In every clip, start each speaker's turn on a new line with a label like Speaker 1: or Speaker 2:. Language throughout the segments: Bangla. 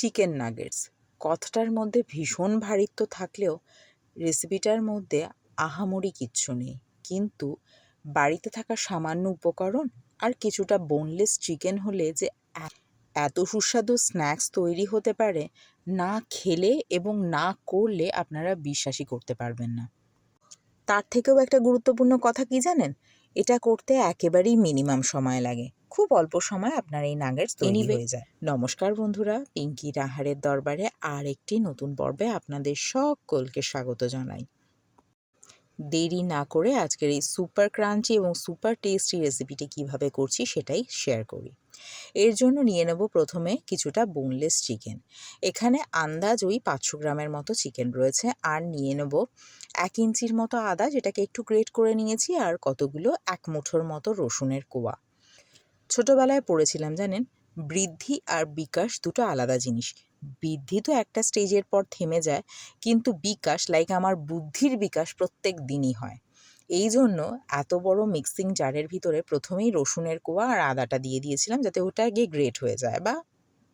Speaker 1: Chicken nuggets. কথাটার মধ্যে ভীষণ ভারিত্ব থাকলেও রেসিপিটার মধ্যে আহামরি কিচ্ছু নেই। কিন্তু বাড়িতে থাকা সামান্য উপকরণ আর কিছুটা বোনলেস চিকেন হলে যে এত সুস্বাদু স্ন্যাক্স তৈরি হতে পারে, না খেলে এবং না করলে আপনারা বিশ্বাসই করতে পারবেন না। তার থেকেও একটা গুরুত্বপূর্ণ কথা কি জানেন? এটা করতে একেবারেই মিনিমাম সময় লাগে। খুব অল্প সময় আপনার এই নাগেটস তৈরি হয়ে যায়। নমস্কার বন্ধুরা পিঙ্কি রাহারের দরবারে আর একটি নতুন পর্বে আপনাদের সকলকে স্বাগত জানাই। দেরি না করে আজকের এই সুপার ক্রাঞ্চি এবং সুপার টেস্টি রেসিপিটি কীভাবে করছি সেটাই শেয়ার করি। এর জন্য নিয়ে নেব প্রথমে কিছুটা বোনলেস চিকেন এখানে আন্দাজ ওই পাঁচশো গ্রামের মতো চিকেন রয়েছে। আর নিয়ে নেব এক ইঞ্চির মতো আদা যেটাকে একটু গ্রেট করে নিয়েছি আর কতগুলো এক মুঠোর মতো রসুনের কোয়া। ছোটবেলায় পড়েছিলাম, জানেন? বৃদ্ধি আর বিকাশ দুটো আলাদা জিনিস। বৃদ্ধি তো একটা স্টেজের পর থেমে যায়, কিন্তু বিকাশ লাইক আমার বুদ্ধির বিকাশ প্রত্যেক দিনই হয়। এই জন্য এত বড় মিক্সিং জারের ভিতরে প্রথমেই রসুনের কোয়া আর আদাটা দিয়ে দিয়েছিলাম যাতে ওটা গিয়ে গ্রেট হয়ে যায় বা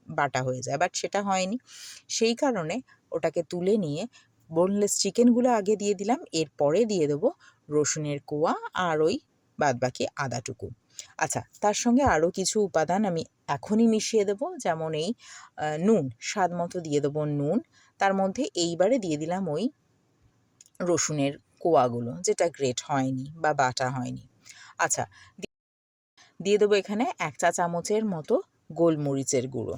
Speaker 1: বাটা হয়ে যায় বাট সেটা হয়নি। সেই কারণে ওটাকে তুলে নিয়ে বোনলেস চিকেনগুলো আগে দিয়ে দিলাম, এরপরে দিয়ে দেবো রসুনের কোয়া আর ওই বাদবাকি আদাটুকু। আচ্ছা তার সঙ্গে আরও কিছু উপাদান আমি এখনই মিশিয়ে দেবো, যেমন এই নুন, স্বাদ মতো দিয়ে দেবো নুন। তার মধ্যে এইবারে দিয়ে দিলাম ওই রসুনের কোয়াগুলো, যেটা গ্রেট হয়নি বা বাটা হয়নি। আচ্ছা দিয়ে দেবো এখানে এক চা চামচের মতো গোলমরিচের গুঁড়ো।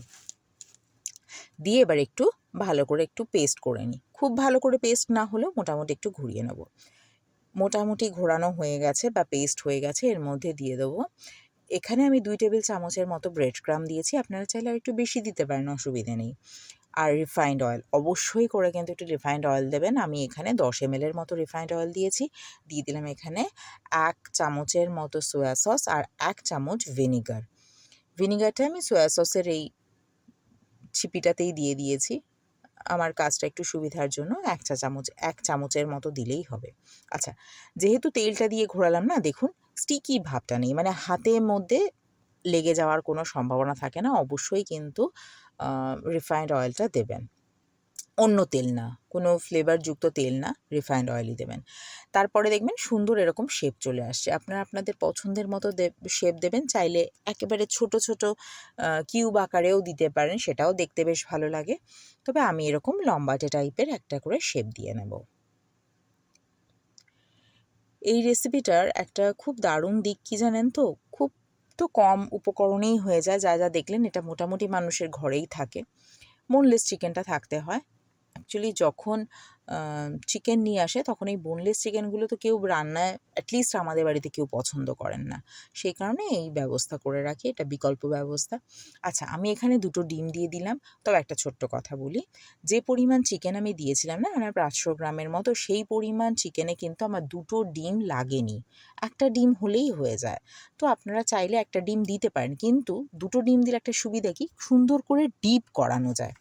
Speaker 1: দিয়ে এবার একটু ভালো করে একটু পেস্ট করে নিই। খুব ভালো করে পেস্ট না হলেও মোটামুটি একটু ঘুরিয়ে নেব। মোটামুটি ঘোরানো হয়ে গেছে বা পেস্ট হয়ে গেছে, এর মধ্যে দিয়ে দেবো। এখানে আমি দুই টেবিল চামচের মতো ব্রেড ক্রাম দিয়েছি, আপনারা চাইলে আর একটু বেশি দিতে পারেন, অসুবিধে নেই। আর রিফাইন্ড অয়েল অবশ্যই করে কিন্তু একটু রিফাইন্ড অয়েল দেবেন। আমি এখানে দশ এম এর মতো রিফাইন্ড অয়েল দিয়েছি, দিয়ে দিলাম এখানে এক চামচের মতো সোয়া সস আর এক চামচ ভিনিগার ভিনিগারটা আমি সোয়া সসের এই ছিপিটাতেই দিয়ে দিয়েছি। আমার কাজটা একটু সুবিধার জন্য এক চা চামচ, এক চামচের মতো দিলেই হবে। আচ্ছা যেহেতু তেলটা দিয়ে ঘোরালাম না, দেখুন স্টিকি ভাবটা নেই। মানে হাতের মধ্যে লেগে যাওয়ার কোনো সম্ভাবনা থাকে না। অবশ্যই কিন্তু রিফাইন্ড অয়েলটা দেবেন। অন্য তেল না, কোনো ফ্লেভারযুক্ত তেল না রিফাইন্ড অয়েলই দেবেন। তারপরে দেখবেন সুন্দর এরকম শেপ চলে আসছে। আপনারা আপনাদের পছন্দের মতো শেপ দেবেন, চাইলে একেবারে ছোট ছোট কিউব আকারেও দিতে পারেন, সেটাও দেখতে বেশ ভালো লাগে। তবে আমি এরকম লম্বাটে টাইপের একটা করে শেপ দিয়ে নেব। এই রেসিপিটার একটা খুব দারুণ দিক কি জানেন তো? খুব তো কম উপকরণেই হয়ে যায়, যা যা দেখলেন, এটা মোটামুটি মানুষের ঘরেই থাকে। বোনলেস চিকেনটা থাকতে হয়। অ্যাকচুয়ালি যখন চিকেন নিয়ে আসে, তখন এই বোনলেস চিকেনগুলো তো কেউ রান্নায় অ্যাটলিস্ট আমাদের বাড়িতে কেউ পছন্দ করেন না। সেই কারণে এই ব্যবস্থা করে রাখি, এটা বিকল্প ব্যবস্থা। আচ্ছা আমি এখানে দুটো ডিম দিয়ে দিলাম, তবে একটা ছোট্ট কথা বলি। যে পরিমাণ চিকেন আমি দিয়েছিলাম না, আমার পাঁচশো গ্রামের মতো, সেই পরিমাণ চিকেনে কিন্তু আমার দুটো ডিম লাগেনি। একটা ডিম হলেই হয়ে যায়। তো আপনারা চাইলে একটা ডিম দিতে পারেন, কিন্তু দুটো ডিম দিলে একটা সুবিধা কি? সুন্দর করে ডিপ করানো যায়।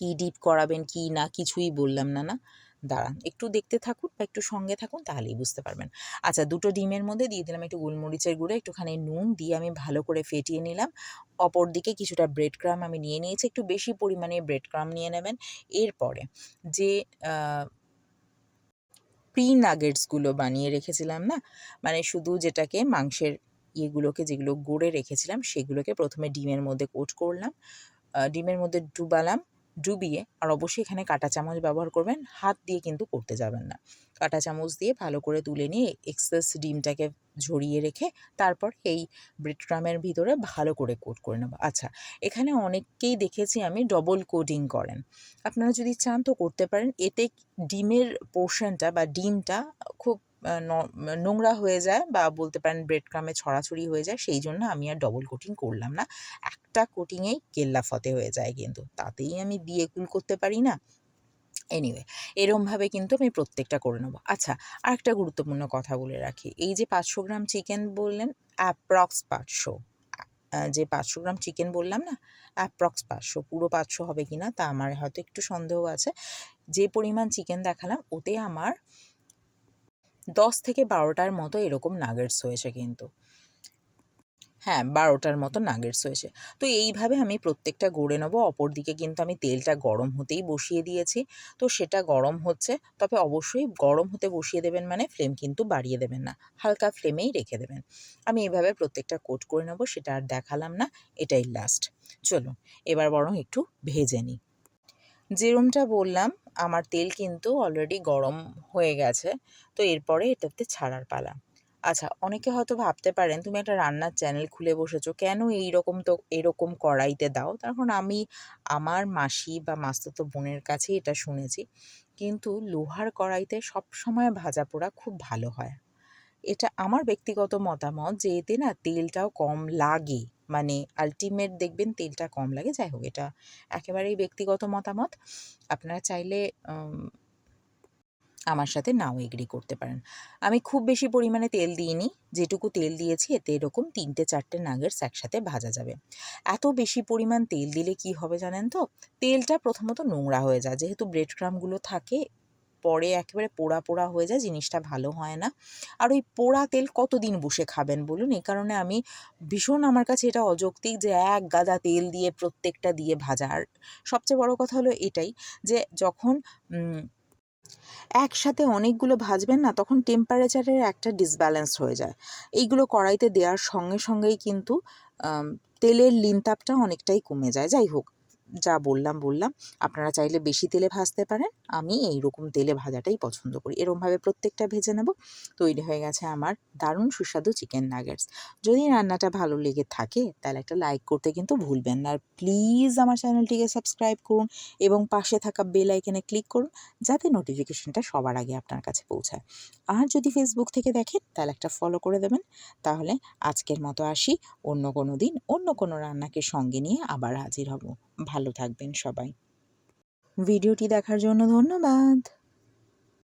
Speaker 1: কি ডিপ করাবেন, কি না, কিছুই বললাম না না? দাঁড়ান, একটু দেখতে থাকুন বা একটু সঙ্গে থাকুন, তাহলেই বুঝতে পারবেন। আচ্ছা দুটো ডিমের মধ্যে দিয়ে দিলাম একটু গোলমরিচের গুঁড়ো, একটুখানি নুন দিয়ে আমি ভালো করে ফেটিয়ে নিলাম। অপর দিকে কিছুটা ব্রেড ক্রাম আমি নিয়ে নিয়েছি, একটু বেশি পরিমাণে ব্রেড ক্রাম নিয়ে নেবেন। এরপরে যে প্রি নাগেটসগুলো বানিয়ে রেখেছিলাম, না? মানে শুধু যেটাকে মাংসের ইয়েগুলোকে যেগুলো গড়ে রেখেছিলাম, সেগুলোকে প্রথমে ডিমের মধ্যে কোট করলাম। ডিমের মধ্যে ডুবালাম। ডুবিয়ে আর অবশ্যই এখানে কাঁটা চামচ ব্যবহার করবেন, হাত দিয়ে কিন্তু করতে যাবেন না। কাঁটা চামচ দিয়ে ভালো করে তুলে নিয়ে এক্সেস ডিমটাকে ঝরিয়ে রেখে তারপর এই ব্রেড ক্রামের ভিতরে ভালো করে কোট করে নেব। আচ্ছা এখানে অনেককেই দেখেছি আমি ডবল কোডিং করেন। আপনারা যদি চান তো করতে পারেন। এতে ডিমের পোর্শনটা বা ডিমটা খুব নোংরা হয়ে যায় বা বলতে পারেন ব্রেড ক্রামে ছড়াছড়ি হয়ে যায়, সেই জন্য আমি আর ডবল কোটিং করলাম না। একটা কোটিংয়েই কেল্লা ফতে হয়ে যায় কিন্তু, তাতেই আমি বিয়ে কুল করতে পারি না। এনিওয়ে এরমভাবে কিন্তু আমি প্রত্যেকটা করে নেব। আচ্ছা আর একটা গুরুত্বপূর্ণ কথা বলে রাখি। এই যে পাঁচশো গ্রাম চিকেন বললেন অ্যাপ্রক্স পাঁচশো। যে পাঁচশো গ্রাম চিকেন বললাম না অ্যাপ্রক্স পাঁচশো। পুরো পাঁচশো হবে কি না তা আমার হয়তো একটু সন্দেহ আছে। যে পরিমাণ চিকেন দেখালাম, ওতে আমার দশ থেকে বারোটার মতো এরকম নাগেটস হয়েছে কিন্তু। হ্যাঁ বারোটার মতো নাগেটস হয়েছে। তো এইভাবে আমি প্রত্যেকটা গড়ে নেব। অপর দিকে কিন্তু আমি তেলটা গরম হতেই বসিয়ে দিয়েছি। তো সেটা গরম হচ্ছে, তবে অবশ্যই গরম হতে বসিয়ে দেবেন মানে ফ্লেম কিন্তু বাড়িয়ে দেবেন না। হালকা ফ্লেমেই রেখে দেবেন। আমি এইভাবে প্রত্যেকটা কোট করে নেব, সেটা আর দেখালাম না, এটাই লাস্ট চলুন, এবার বরং একটু ভেজে নিই। যেরমটা বললাম, আমার তেল কিন্তু অলরেডি গরম হয়ে গেছে। তো এরপরে এটাতে ছাড়ার পালা। আচ্ছা অনেকে হয়তো ভাবতে পারেন, তুমি একটা রান্নার চ্যানেল খুলে বসেছো, কেন এই রকম তো, এরকম কড়াইতে দাও? তখন আমি আমার মাসি বা মাস্তুতো বোনের কাছে এটা শুনেছি। কিন্তু লোহার কড়াইতে সব সময় ভাজা পোড়া খুব ভালো হয়। এটা আমার ব্যক্তিগত মতামত যে এতে না তেলটাও কম লাগে। মানে আলটিমেট দেখবেন তেলটা কম লাগে। যাই হোক, এটা একেবারেই ব্যক্তিগত মতামত। আপনারা চাইলে আমার সাথে নাও এগ্রি করতে পারেন। আমি খুব বেশি পরিমাণে তেল দিইনি। যেটুকু তেল দিয়েছি, এতে এরকম তিনটে চারটে নাগেটস একসাথে ভাজা যাবে। এত বেশি পরিমাণ তেল দিলে কি হবে জানেন তো? তেলটা প্রথমত নোংরা হয়ে যায়। যেহেতু ব্রেড ক্রামগুলো থাকে পরে একেবারে পোড়া পোড়া হয়ে যায়, জিনিসটা ভালো হয় না। আর ওই পোড়া তেল কতদিন বসে খাবেন বলুন? এই কারণে আমি ভীষণ আমার কাছে এটা অযৌক্তিক যে এক গাদা তেল দিয়ে প্রত্যেকটা দিয়ে ভাজা। আর সবচেয়ে বড় কথা হলো এটাই যে যখন একসাথে অনেকগুলো ভাজবেন না, তখন টেম্পারেচারের একটা ডিসব্যালেন্স হয়ে যায়। এইগুলো কড়াইতে দেওয়ার সঙ্গে সঙ্গেই কিন্তু তেলের লিনতাপটা অনেকটাই কমে যায়। যাই হোক যা বললাম বললাম। আপনারা চাইলে বেশি তেলে ভাজতে পারেন। আমি এই রকম তেলে ভাজাটাই পছন্দ করি। এরমভাবে প্রত্যেকটা ভেজে নেব। তৈরি হয়ে গেছে আমার দারুণ সুস্বাদু চিকেন নাগেটস যদি রান্নাটা ভালো লেগে থাকে, তাহলে একটা লাইক করতে কিন্তু ভুলবেন না। আর প্লিজ আমার চ্যানেলটিকে সাবস্ক্রাইব করুন এবং পাশে থাকা বেল আইকনে ক্লিক করুন, যাতে নোটিফিকেশনটা সবার আগে আপনার কাছে পৌঁছায়। আর যদি ফেসবুক থেকে দেখেন, তাহলে একটা ফলো করে দেবেন। তাহলে আজকের মতো আসি। অন্য কোনো দিন অন্য কোনো রান্নাকে সঙ্গে নিয়ে আবার হাজির হব। ভালো থাকবেন সবাই। ভিডিওটি দেখার জন্য ধন্যবাদ।